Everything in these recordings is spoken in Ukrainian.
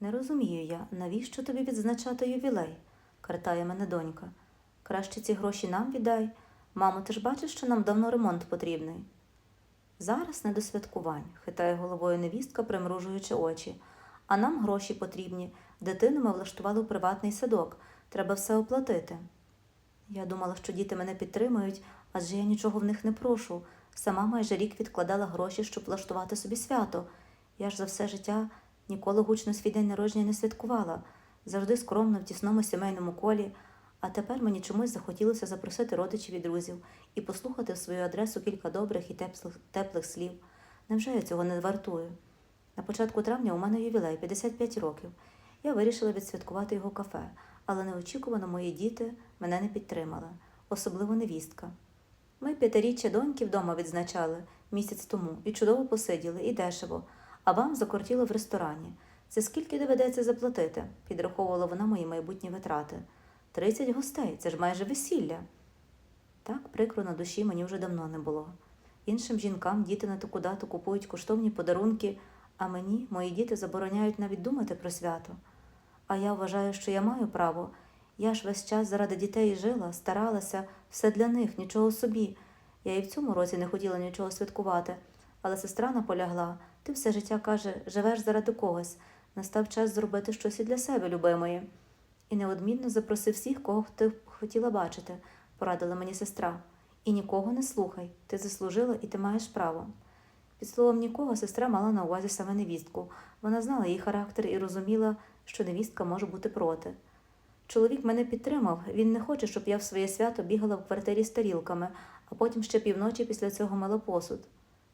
Не розумію я, навіщо тобі відзначати ювілей? картає мене донька. Краще ці гроші нам віддай. Мамо, ти ж бачиш, що нам давно ремонт потрібний. Зараз не до святкувань, хитає головою невістка, примружуючи очі. А нам гроші потрібні. Дитину ми влаштували у приватний садок. Треба все оплатити. Я думала, що діти мене підтримують, адже я нічого в них не прошу. Сама майже рік відкладала гроші, щоб влаштувати собі свято. Я ж за все життя ніколи гучно свій день народження не святкувала, завжди скромно в тісному сімейному колі. А тепер мені чомусь захотілося запросити родичів і друзів і послухати в свою адресу кілька добрих і теплих, теплих слів. Невже я цього не вартую? На початку травня у мене ювілей 55 років. Я вирішила відсвяткувати його кафе, але неочікувано мої діти мене не підтримали, особливо невістка. Ми п'ятиріччя доньки вдома відзначали місяць тому і чудово посиділи, і дешево, а вам закортіло в ресторані. Це скільки доведеться заплатити? підраховувала вона мої майбутні витрати. Тридцять гостей, це ж майже весілля. Так прикро на душі мені вже давно не було. Іншим жінкам діти на таку дату купують коштовні подарунки, а мені мої діти забороняють навіть думати про свято. А я вважаю, що я маю право. Я ж весь час заради дітей жила, старалася, все для них, нічого собі. Я і в цьому році не хотіла нічого святкувати, але сестра наполягла. Ти все життя каже, живеш заради когось. Настав час зробити щось і для себе, любимої. І неодмінно запроси всіх, кого ти хотіла бачити, порадила мені сестра. І нікого не слухай, ти заслужила і ти маєш право. Під словом нікого сестра мала на увазі саме невістку. Вона знала її характер і розуміла, що невістка може бути проти. Чоловік мене підтримав, він не хоче, щоб я в своє свято бігала в квартирі з тарілками, а потім ще півночі після цього мила посуд.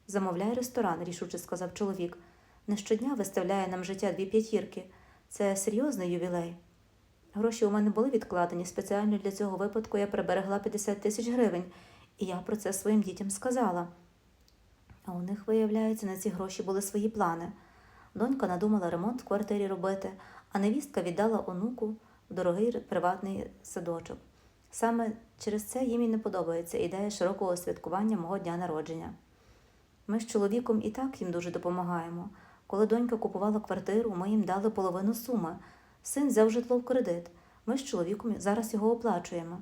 Замовляй ресторан, рішуче сказав чоловік. Не щодня виставляє нам життя дві п'ятірки. Це серйозний ювілей. Гроші у мене були відкладені. Спеціально для цього випадку я приберегла 50 тисяч гривень, і я про це своїм дітям сказала. А у них, виявляється, на ці гроші були свої плани. Донька надумала ремонт в квартирі робити, а невістка віддала онуку в дорогий приватний садочок. Саме через це їм і не подобається ідея широкого святкування мого дня народження. Ми з чоловіком і так їм дуже допомагаємо. Коли донька купувала квартиру, ми їм дали половину суми. Син взяв житло в кредит. Ми з чоловіком зараз його оплачуємо.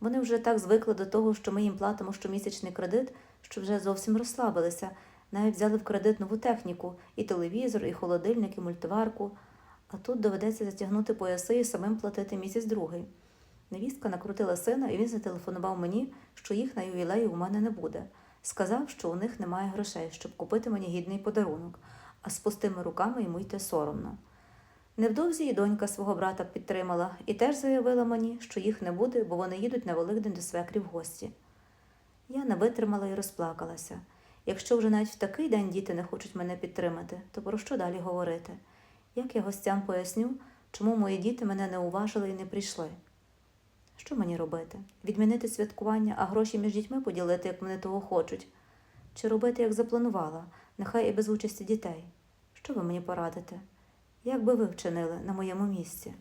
Вони вже так звикли до того, що ми їм платимо щомісячний кредит, що вже зовсім розслабилися. Навіть взяли в кредит нову техніку і телевізор, і холодильник, і мультиварку. А тут доведеться затягнути пояси і самим платити місяць другий. Невістка накрутила сина, і він зателефонував мені, що їх на ювілеї у мене не буде. Сказав, що у них немає грошей, щоб купити мені гідний подарунок, а з пустими руками йому йти соромно. Невдовзі і донька свого брата підтримала і теж заявила мені, що їх не буде, бо вони їдуть на Великдень до свекрі в гості. Я не витримала і розплакалася. Якщо вже навіть в такий день діти не хочуть мене підтримати, то про що далі говорити? Як я гостям поясню, чому мої діти мене не уважили і не прийшли? Що мені робити? Відмінити святкування, а гроші між дітьми поділити, як вони того хочуть? Чи робити, як запланувала, нехай і без участі дітей? Що ви мені порадите? Як би ви вчинили на моєму місці?